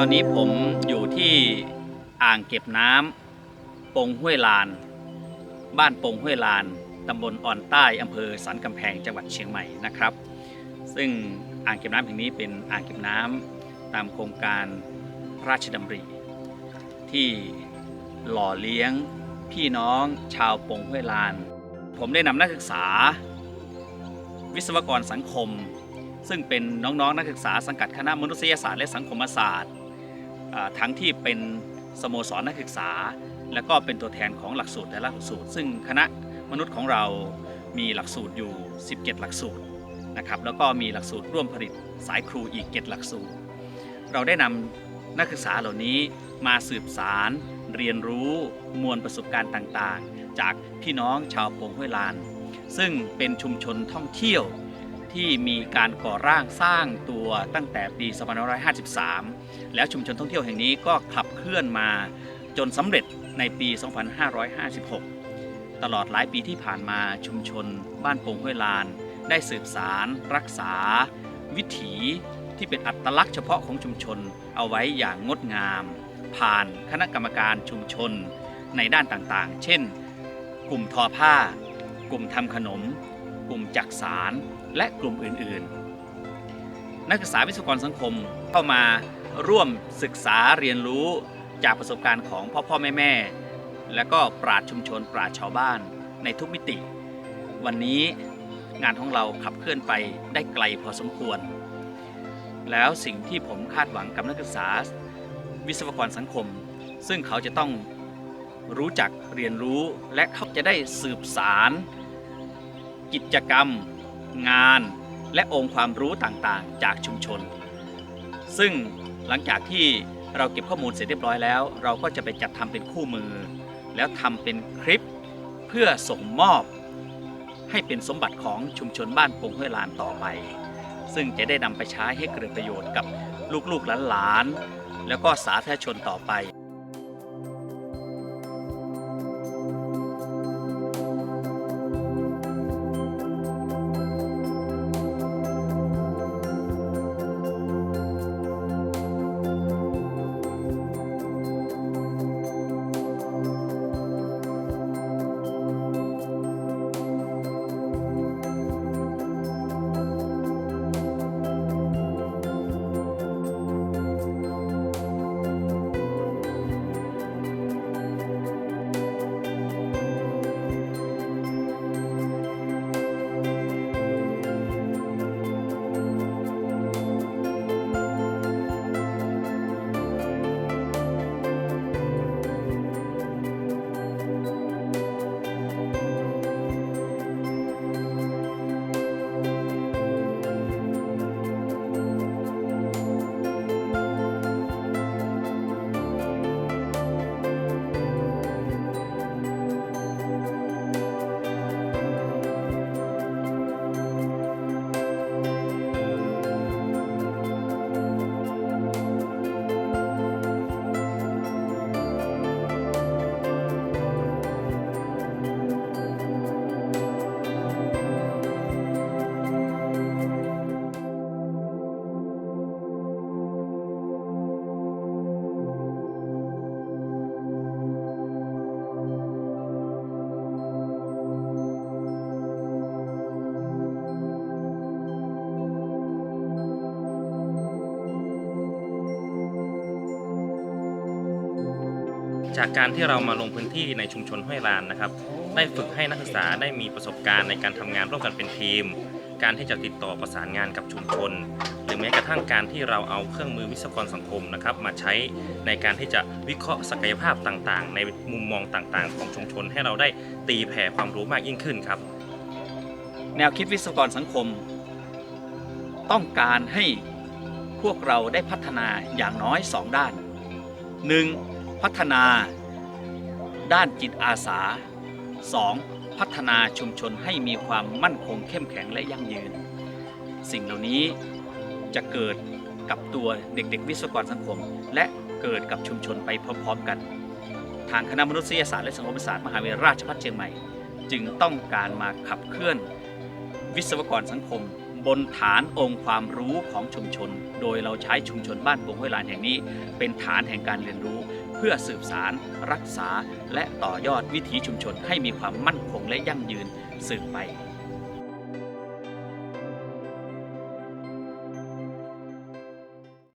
ตอนนี้ผมอยู่ที่อ่างเก็บน้ำปงห้วยลาน บ้านปงห้วยลานตำบลอ่อนใต้อำเภอสันกำแพงจังหวัดเชียงใหม่นะครับ ซึ่งอ่างเก็บน้ำแห่งนี้เป็นอ่างเก็บน้ำตามโครงการพระราชดำริ ที่หล่อเลี้ยงพี่น้องชาวปงห้วยลาน ผมได้นำนักศึกษา วิศวกรสังคมซึ่งเป็นน้องๆนนักศึกษาสังกัดคณะมนุษยศาสตร์และสังคมศาสตร์ ทั้งที่เป็นสโมสรนักศึกษา และก็เป็นตัวแทนของหลักสูตรแต่ละหลักสูตร ซึ่งคณะมนุษย์ของเรามีหลักสูตรอยู่ 17 หลักสูตรนะครับแล้วก็มีหลักสูตรร่วมผลิตสายครูอีก 7 หลักสูตร เราได้นำนักศึกษาเหล่านี้มาสืบสารเรียนรู้มวลประสบการณ์ต่างๆ จากพี่น้องชาวโปงห้วยลาน ซึ่งเป็นชุมชนท่องเที่ยวที่มีการก่อร่างสร้างตัวตั้งแต่ปี 2553 แล้วชุมชนท่องเที่ยวแห่งนี้ก็ขับเคลื่อนมาจนสำเร็จในปี 2556 ตลอดหลายปีที่ผ่านมาชุมชนบ้านโป่งห้วยลาน ได้สืบสาร รักษา วิถีที่เป็นอัตลักษณ์เฉพาะของชุมชนเอาไว้อย่างงดงาม ผ่านคณะกรรมการชุมชนในด้านต่างๆ เช่น กลุ่มทอผ้า กลุ่มทำขนม กลุ่มจักสาร และกลุ่มอื่นๆ นักศึกษาวิศวกรสังคมเข้ามา ร่วมศึกษาเรียนรู้จากประสบการณ์ของพ่อพ่อแม่แม่และก็ปราชญ์ชุมชนปราชญ์ชาวบ้านในทุกมิติ วันนี้งานของเราขับเคลื่อนไปได้ไกลพอสมควร แล้วสิ่งที่ผมคาดหวังกับนักศึกษา วิศวกรสังคม ซึ่งเขาจะต้องรู้จักเรียนรู้และเขาจะได้สืบสาร กิจกรรม งาน และองค์ความรู้ต่างๆ จากชุมชน ซึ่ง หลังจากที่เราเก็บข้อมูลเสร็จเรียบร้อยแล้ว เราก็จะไปจัดทำเป็นคู่มือ แล้วทำเป็นคลิปเพื่อส่งมอบ ให้เป็นสมบัติของชุมชนบ้านปงห้วยลานต่อไป ซึ่งจะได้นำไปใช้ให้เกิดประโยชน์กับลูกๆหลานๆแล้วก็สาธารณชนต่อไป จากการที่เรามาลงพื้นที่ในชุมชนห้วยลานนะครับ ได้ฝึกให้นักศึกษาได้มีประสบการณ์ในการทำงานร่วมกันเป็นทีม การที่จะติดต่อประสานงานกับชุมชน หรือแม้กระทั่งการที่เราเอาเครื่องมือวิศวกรสังคมนะครับ มาใช้ในการที่จะวิเคราะห์ศักยภาพต่างๆ ในมุมมองต่างๆ ของชุมชน ให้เราได้ตีแผ่ความรู้มากยิ่งขึ้นครับ แนวคิดวิศวกรสังคม ต้องการให้พวกเราได้พัฒนาอย่างน้อย 2 ด้าน 1. พัฒนาด้านจิตอาสา 2. พัฒนาชุมชนให้มีความมั่นคงเข้มแข็งและยั่งยืน สิ่งเหล่านี้จะเกิดกับตัวเด็กๆ วิศวกรสังคม และเกิดกับชุมชนไปพร้อมๆกัน ทางคณะมนุษยศาสตร์และสังคมศาสตร์มหาวิทยาลัยราชภัฏเชียงใหม่ จึงต้องการมาขับเคลื่อน วิศวกรสังคม บนฐานองค์ความรู้ของชุมชน โดยเราใช้ชุมชนบ้านโป่งห้วยลานแห่งนี้ เป็นฐานแห่งการเรียนรู้ เพื่อสืบสารรักษา และต่อยอดวิถีชุมชนให้มีความมั่นคงและยั่งยืนสืบไป